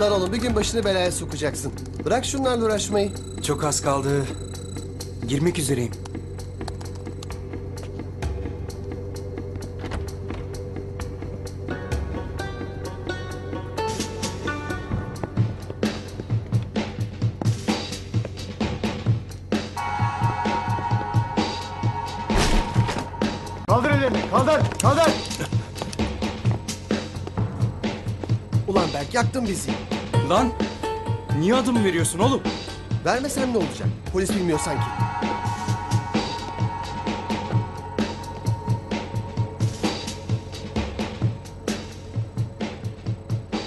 Lan oğlum bir gün başını belaya sokacaksın. Bırak şunlarla uğraşmayı. Çok az kaldı. Girmek üzereyim. Kaldır. Ulan Berk yaktın bizi. Lan! Niye adım veriyorsun oğlum? Vermesem ne olacak? Polis bilmiyor sanki.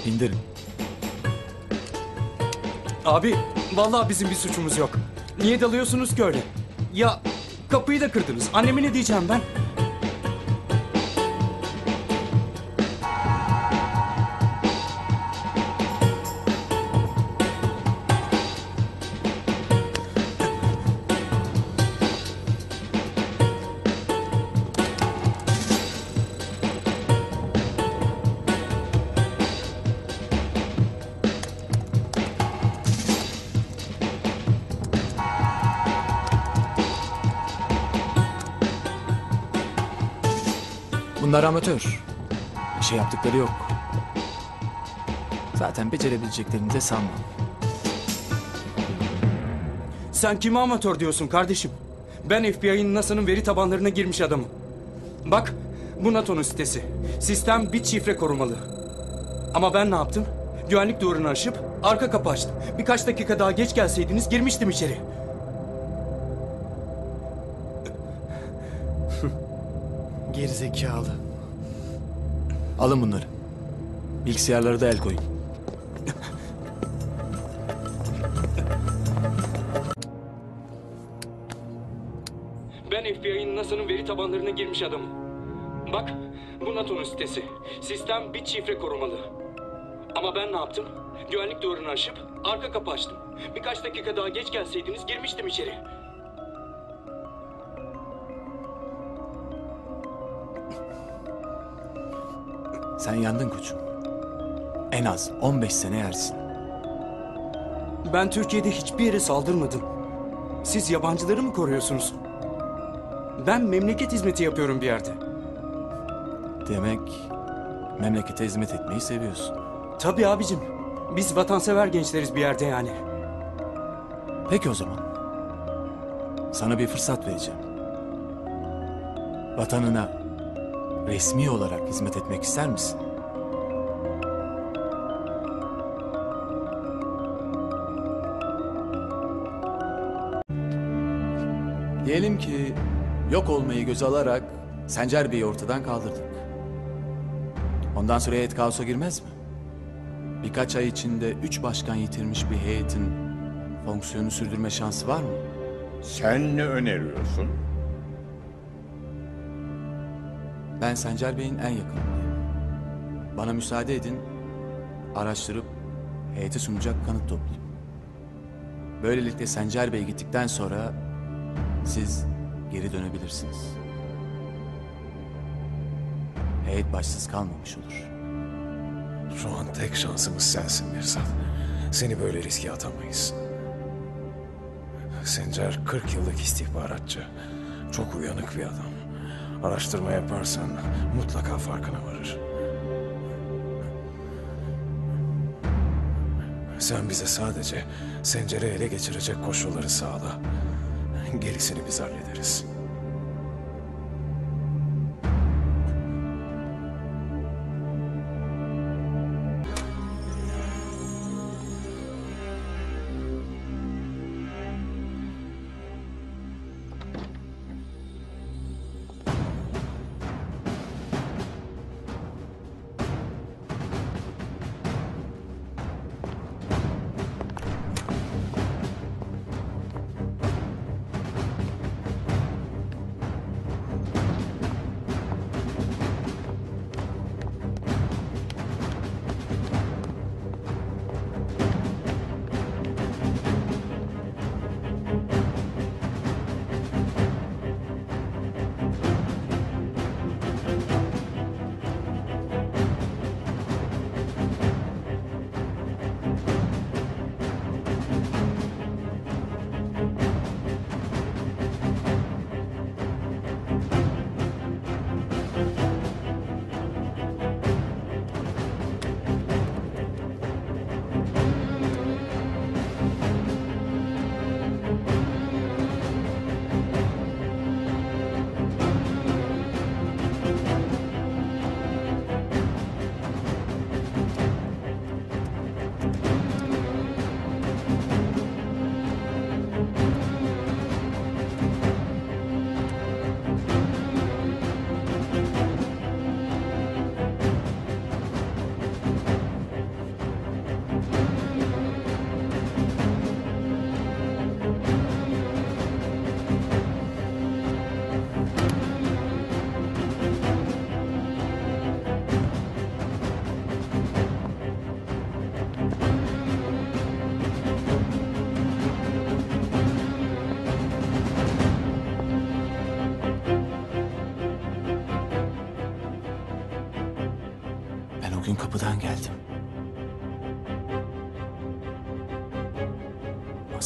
İndirin. Abi, vallahi bizim bir suçumuz yok. Niye dalıyorsunuz ki öyle? Ya kapıyı da kırdınız. Anneme ne diyeceğim ben? Bunlar amatör. Bir şey yaptıkları yok. Zaten becerebileceklerini de sanmam. Sen kime amatör diyorsun kardeşim? Ben FBI'nin NASA'nın veri tabanlarına girmiş adamım. Bak, bu NATO'nun sitesi. Sistem bit şifre korumalı. Ama ben ne yaptım? Güvenlik duvarını aşıp arka kapı açtım. Birkaç dakika daha geç gelseydiniz girmiştim içeri. Gerizekalı. Alın bunları. Bilgisayarları da el koyun. Ben FBI'nin NASA'nın veri tabanlarına girmiş adamım. Bak, bu NATO'nun sitesi. Sistem bit şifre korumalı. Ama ben ne yaptım? Güvenlik duvarını aşıp arka kapı açtım. Birkaç dakika daha geç gelseydiniz girmiştim içeri. Sen yandın koçum. En az 15 sene yersin. Ben Türkiye'de hiçbir yere saldırmadım. Siz yabancıları mı koruyorsunuz? Ben memleket hizmeti yapıyorum bir yerde. Demek memlekete hizmet etmeyi seviyorsun. Tabii abicim. Biz vatansever gençleriz bir yerde yani. Peki o zaman. Sana bir fırsat vereceğim. Vatanına resmi olarak hizmet etmek ister misin? Diyelim ki yok olmayı göze alarak Sencer Bey'i ortadan kaldırdık. Ondan sonra heyet kaosa girmez mi? Birkaç ay içinde üç başkan yitirmiş bir heyetin fonksiyonu sürdürme şansı var mı? Sen ne öneriyorsun? Ben Sencer Bey'in en yakınıyım. Bana müsaade edin, araştırıp heyete sunacak kanıt toplayayım. Böylelikle Sencer Bey gittikten sonra siz geri dönebilirsiniz. Heyet başsız kalmamış olur. Şu an tek şansımız sensin Mirzat. Seni böyle riske atamayız. Sencer 40 yıllık istihbaratçı. Çok uyanık bir adam. Araştırma yaparsan mutlaka farkına varır. Sen bize sadece Sencer'i ele geçirecek koşulları sağla. Gerisini biz hallederiz.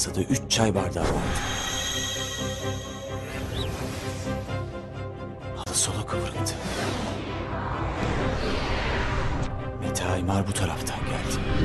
Masada üç çay bardağı vardı. Halı sola kıvrıktı. Mete Aymar bu taraftan geldi.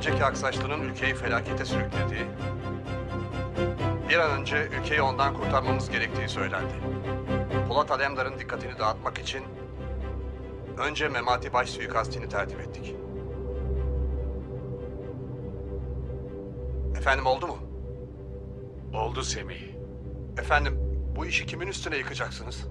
Önceki aksaçlığının ülkeyi felakete sürüklediği, bir an önce ülkeyi ondan kurtarmamız gerektiği söylendi. Polat Alemdar'ın dikkatini dağıtmak için önce Memati Baş suikastini tertip ettik. Efendim oldu mu? Oldu Semih. Efendim bu işi kimin üstüne yıkacaksınız?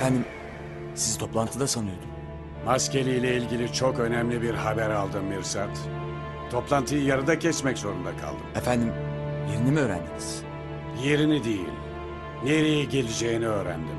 Efendim, sizi toplantıda sanıyordum. Maskeli ile ilgili çok önemli bir haber aldım Mirsat. Toplantıyı yarıda kesmek zorunda kaldım. Efendim, yerini mi öğrendiniz? Yerini değil, nereye geleceğini öğrendim.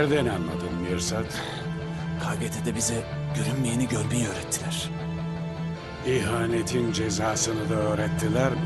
Nereden anladın Mirsat? KGT'de bize görünmeyeni görmeyi öğrettiler. İhanetin cezasını da öğrettiler mi?